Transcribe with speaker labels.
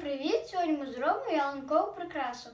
Speaker 1: привіт! Сьогодні ми зробимо ялинкову прикрасу.